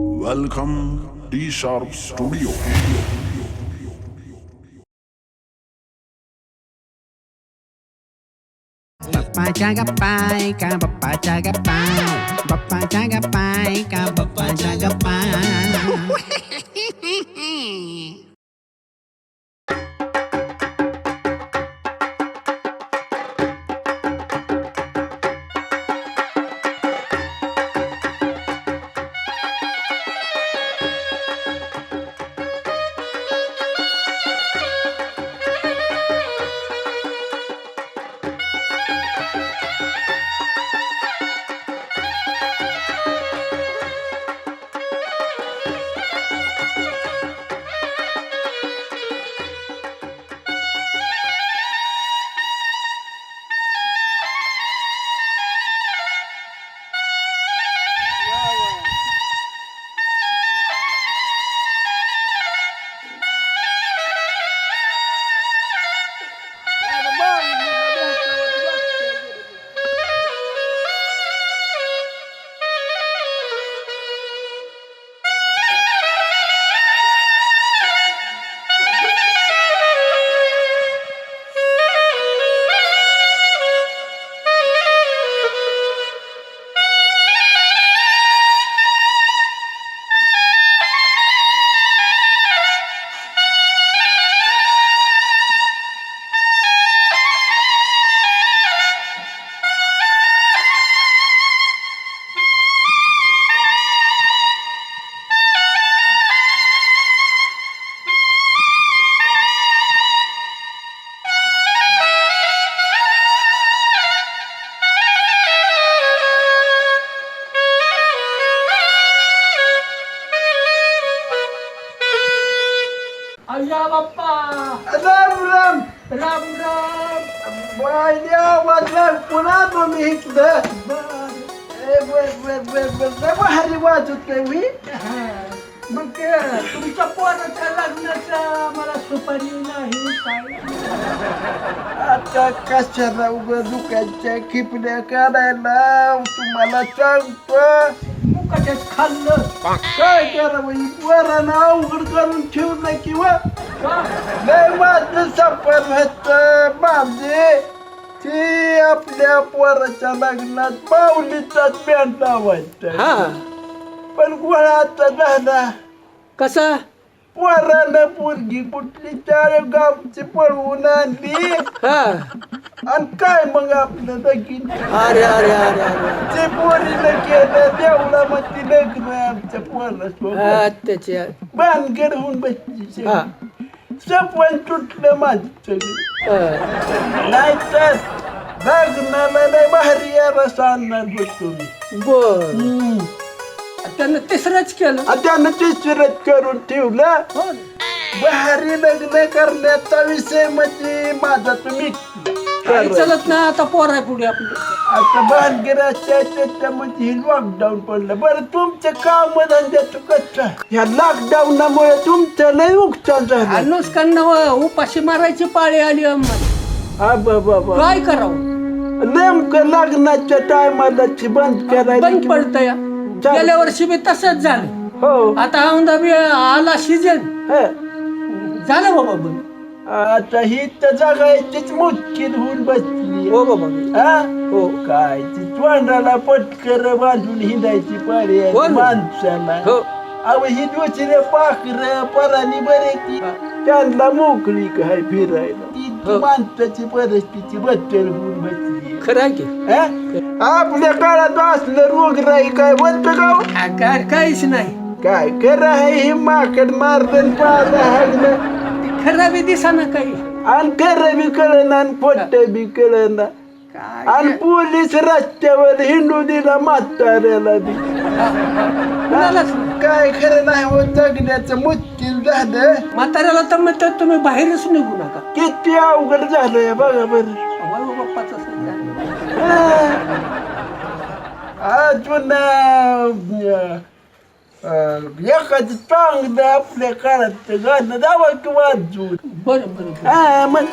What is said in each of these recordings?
Welcome D sharp Studio. Papa jaga pai, ka papa jaga pau. Papa jaga pai, ka papa jaga पुन्हा इकडं भारी वाजत काय मी. मग ते तुमच्या पोराच्या लग्नाचा मला सुपारी नाही आता कशाला उभं दुकानच्या खिपण्या काढायला? तुम्हाला सांगतो. मुकाट्यात खाल्लं. काय करावं? वरण अवघड करून ठेवलं किंवा का? माझं सफर माझे ते आपल्या पोराच्या लग्नात पावलीचाच पॅन्ट लावायचा हा. पण गोळाचा झाला. कसा? पोरानं पोरगी कुठली चार गावची पळवून आणली. हा. आणि काय मग आपलं लगीन? अरे अरे अरे अरे. ते पोरीनं केलं तेवढा मग ती लग्न आमच्या पोरासोबत. त्याच्या भानगड होऊन बसली. हा. सपन तुटलं माझं सगळं नाही तर लग्नाला लय भारी रस आणणार होतो मी बर हम्म. त्यानं तिसरंच केलं आणि त्यानं तिसरंच करून ठेवलं हो भारी लग्न करण्याचा विषय म्हणजे माझा तुम्ही करा. चलत ना आता पोरा पुढे आपलं. आता भानगिराच्या त्याच्यामध्ये हे लॉकडाऊन पडलं. बरं तुमचं काम धंद्याचं कसं ह्या लॉकडाऊनामुळे तुमचं लय नुकसान झालं. नुसकान उपाशी मारायची पाळी आली आम्हाला हा बाबा काय करावं? नेमकं लग्नाच्या टायमाला बंद करायला बंद पडत या. गेल्या वर्षी बी तसंच झालं. हो. आता औंधा बी आला सीजन हा. झालं बाबा बंद. आता ही तर जगायचीच मुश्किल होऊन बसली हो बाबा हा? हो. काय ती तोंडाला पटकर बांधून हिंडायची हो ना. माणसाला. हो. अव ही दुसरे पाखर परानी बरे की त्यांना मोकळी काय फिरायला. ती हो. माणसाची परिस्थिती बद्दल होऊन बसली खरं आहे की? हा? आपल्या काळात असलं रोगराई काय होत का हो? आ, काय काहीच नाही. काय खरं आहे हे माकड पाहिलं हागलं खरं बी दिसाना काही आणि खरं बी कळना आणि खोट बी कळना आणि पोलीस रस्त्यावर हिंडू दिला म्हाताऱ्याला बी कुणालाच नाही. काय खरं नाही होत जगण्याचं मुश्किल झालं म्हाताऱ्याला तर म्हणतात तुम्ही बाहेरच निघू नका किती अवघड झालंय बघा बरं अहो, बाप्पाचं असं झालं. अजून एखादं चांगलं आपल्या काळात गाणं दावा किंवा बरं बरं बरं. हा मग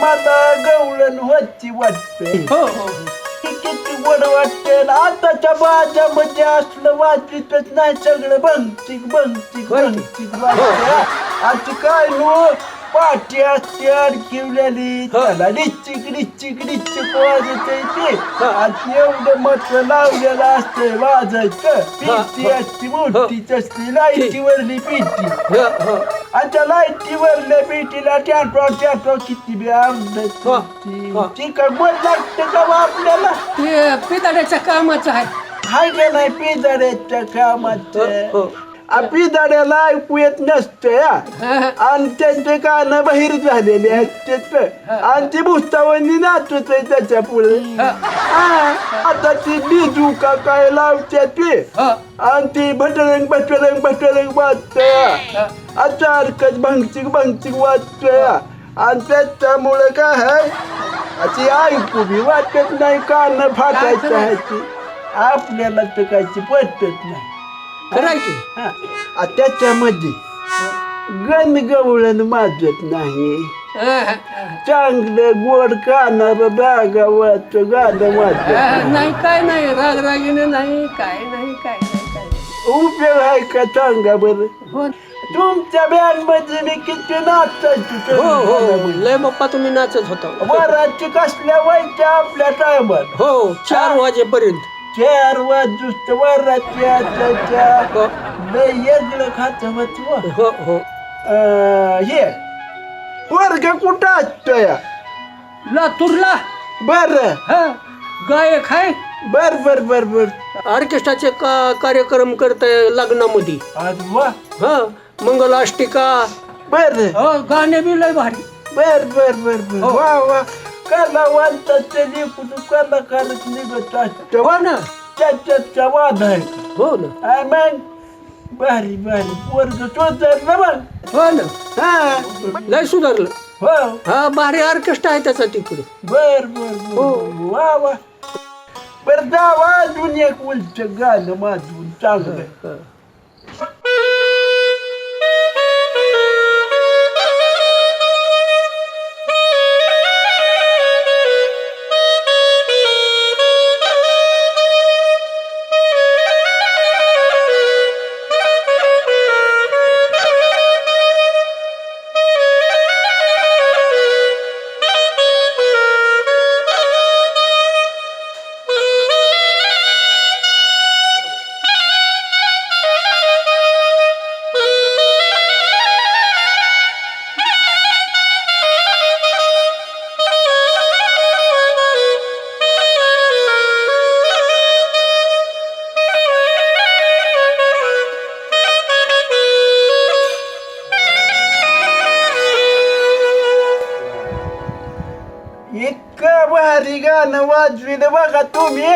मला गवळण होती वाटते. हो हो. किती गोड वाटते आताच्या बाजामध्ये असलं वाचितच नाही सगळं भंगचिक भंगचिक होय. की? भंगचिक वाटते. आता काय नो? पाठी असते अडकिवलेली त्याला डिच्चिक डिच्चिक डिच्चिक वाजते ते आता एवढं मत लावलेलं असतंय वाजायचं. पिठी असते मोठी असते लाईटीवरली हो, हो. आणि त्या लाईटीवरल्या पिठीला टॅटो टॅटो किती बी आवडत. ती का गोड लागते का आपल्याला? ते पिताड्याच्या कामाचं आहे. हाय का नाही पिदाड्याच्या कामाचं? हो, हो. आ, पिदाड्याला ऐकू येत नसतं या आणि त्यांचे कान बाहेर झालेले आहेत आणि ती भुस्तावणी नाचत आहे त्याच्या पुढे आता ती डिजू का काय लावते ते. आणि ती भटरंग भटरंग भटरंग वाजतोय अचानकच भंगचिक भंगचिक वाजतोय आणि त्याच्यामुळे काय आहे? अशी ऐकू बी वाटत नाही कान फाटायचं आहे ती. आपल्याला तर कायची पटत नाही. खरं आहे की? हा. आ, त्याच्यामध्ये गण गवळण माजत नाही. चांगलं गोड कानार रागावाचं गाणं वाजत हा. नाही. काय नाही राग रागिने नाही काय नाही काय नाही काय नाही. उपयोग आहे का सांगा बरं? हो. तुमच्या बँडमध्ये मी किती नाचायची हो हो. लय बाप्पा तुम्ही नाचत होता. वराची कसल्या व्हायच्या आपल्या टायमात हो चार वाजेपर्यंत. चार त्याच्या. हो. वेगळं खात होत व. हो हो. हे वर्ग कुठं असतोय लातूरला. बर. हा गायक आहे बर बर बर बर. ऑर्केस्ट्राचे का कार्यक्रम करताय लग्नामध्ये. आज वा. हा मंगलाष्टिका. बर. हो गाणे बी लय भारी. बर बर बर बर. हो. वा वा. कलावंताचे लेखून कलाकारच निघत असतो हो ना त्याच्याचा वाद आहे हो ना आय मग भारी भारी वर्ग सुधारलं मग हो ना हा लय सुधारलं हो हा भारी ऑर्केस्ट्रा आहे त्याचा तिकडे बर बर बर हो. वा वा बर जावा अजून एक उलट गाणं माझून चांगलं इतकं भारी गाणं वाजविलं बघा तुम्ही.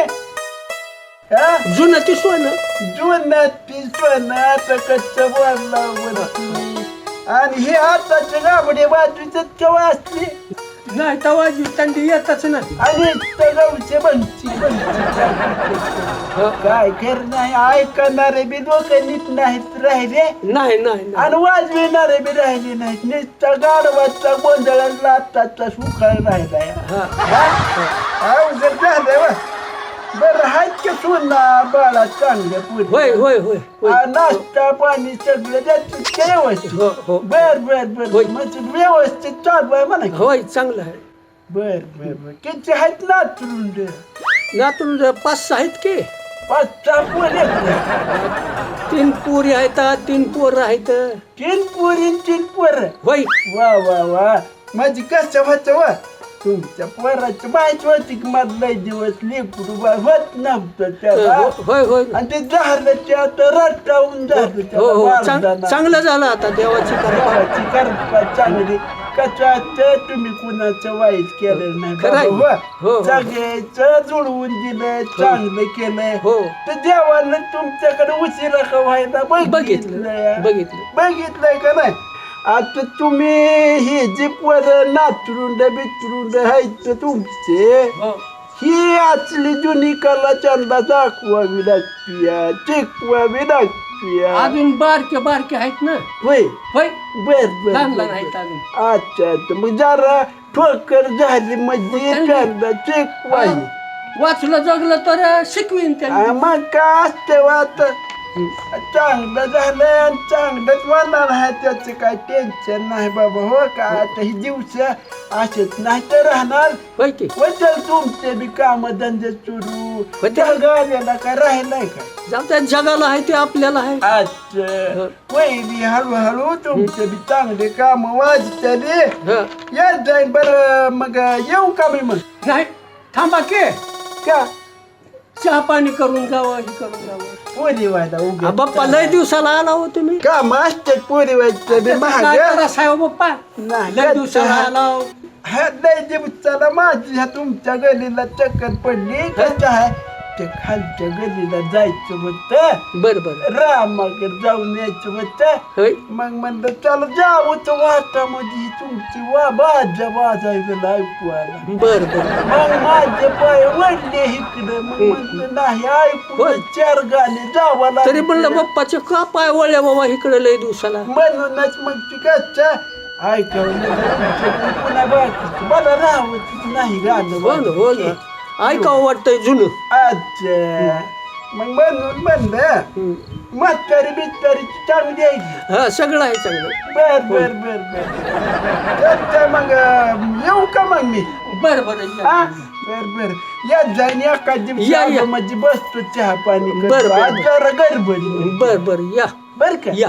हा? जुनं ती सोनं जुन्यात ती सोनं आता कच्चं बोलला वरती आणि हे आताचे गाबडे बाजूच केव्हा असते नाही तवा जी थंडी येतच नाही. आणि तगावचे बनची काय कर नाही ऐकणारे बी डोकं नीट नाहीत राहिले. नाही नाही. आणि वाजविणारे बी राहिले नाहीत. नुसता गाडवाचा गोंधळाला आत्ताचा सुखाळ राहिला? अवघड झालं. बरं हाय का सोना बाळा चांगल्या पुढे होय होय होय होय. नाश्ता पाणी सगळं द्यायचं का व्यवस्थित. हो हो. बर बर बर. होय. म्हणजे व्यवस्थित चालू आहे म्हणा की. होय चांगलं आहे. बर बर बर. किती आहेत ना तुरुंड नातून पाच सहा आहेत की. पाच सहा पोर आहेत. तीन पोरी आहेत तीन पोर आहेत. तीन पोरी तीन पोर. होय. वा वा वा. माझी कसं होतं वा? तुमच्या पोराची माहिती होती की मला लय दिवस लेकरू होत नव्हतं त्याला. होय होय आणि ते झालं ते आता रट्टावून झालं हो त्याला हो चांग- वारदाना. चांगलं झालं आता देवाची कृपा. देवाची करपा चांगली. कशाचं तुम्ही कुणाचं वाईट केलं नाही खरं आहे. बाबा, हो, वा. हो. सगळ्याचं जुळवून दिलंय चांगलं केलंय. हो. तर देवानं तुमच्याकडे उशिरा का व्हायला बघितलं. बघितलं बघितलं. बघितलंय का नाही? आता तुम्ही हे जे पोर नाचरुंड बिचरुंड आहेत तुमचे हो आचली जुनी कला चंदा दाखवावी लागतीया टिकवावी लागतीया अजून बारके बारके आहेत ना होय होय बर. अजून अच्छा अच्छा मग जरा ठोकर झाली म्हणजे ठरलं चेक वाई वाचलं जगलं तर शिकवीन त्यांनी मग काय असते वाट चांगलं झालं चांगलंच होणार आहे. त्याचं काय टेन्शन नाही बाबा हो का? आता ही दिवस असेच नाही तर राहणार. होय की? वचल तुमचे बी काम धंदे सुरू. होते. गाड्याला काय राहिलाय का जाऊ त्या जगाला आहे ते आपल्याला आहे. अच्छा. वहिनी हळूहळू तुमचे बी चांगले काम वाजतले हं. या जाईन बर मग येऊ का मी मग? नाही थांबा के. का? चहा पाणी करून जावं हे करून जावं. पोरी व्हायला आ, उगा बाप्पा लय दिवसाला आला हो तुम्ही. काम असते पोरी व्हायचं बी महाग काय करा साहेब बाप्पा नाही, लय दिवसाला. आला हो. हा लय दिवसाला माझी ह्या तुमच्या गलीला चक्कर पडली. कसं आहे. ते खालच्या गलीला जायचं होतं बर बर रामाकडे जाऊन यायचं होतं होय मग म्हणलं चल जाऊ तर वाटामध्ये ही तुमची वा बाजा वाजायचं ऐकू आला बर बर मग माझे पाय वडले इकडे मग म्हणलं नाही ऐकू होय. चार गाणे जावं तरी म्हणलं. बाप्पाचे का पाय वळल्या बाबा इकडे लय दिवसाला म्हणूनच मग ती कच्चा ऐकवलं पुन्हा बाकी मला राहत नाही गाणं हो ना हो ना ऐकावं वाटतंय जुनं. अच्छा. मग म्हणून म्हणलं म्हातारी चांगली आहे की. हा सगळं आहे चांगलं बर बर बर बर. मग अं, येऊ का मग मी? बर बर हा? बर बर. या जाईन दिवशी या, या. म्हणजे बसतो चहा पाणी. बर, बर, बर. गडबड बर बर या. बर का? या.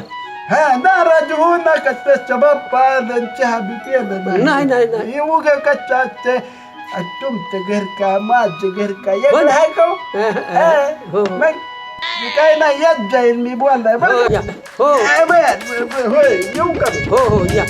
हा नाराज होऊ नका त्याच्या बाप्पा चहा बी पिलं नाही, नाही, नाही. हे उगा कच्चा असते तुमचं घर का माझं घर का हो ना. आहे का हो? हा, हा, हा. हो, हो. मग मी काय नाही येत जाईल मी बोललाय हो बरं या का? हो हा, बर बर, बर होय येऊ का हो हो या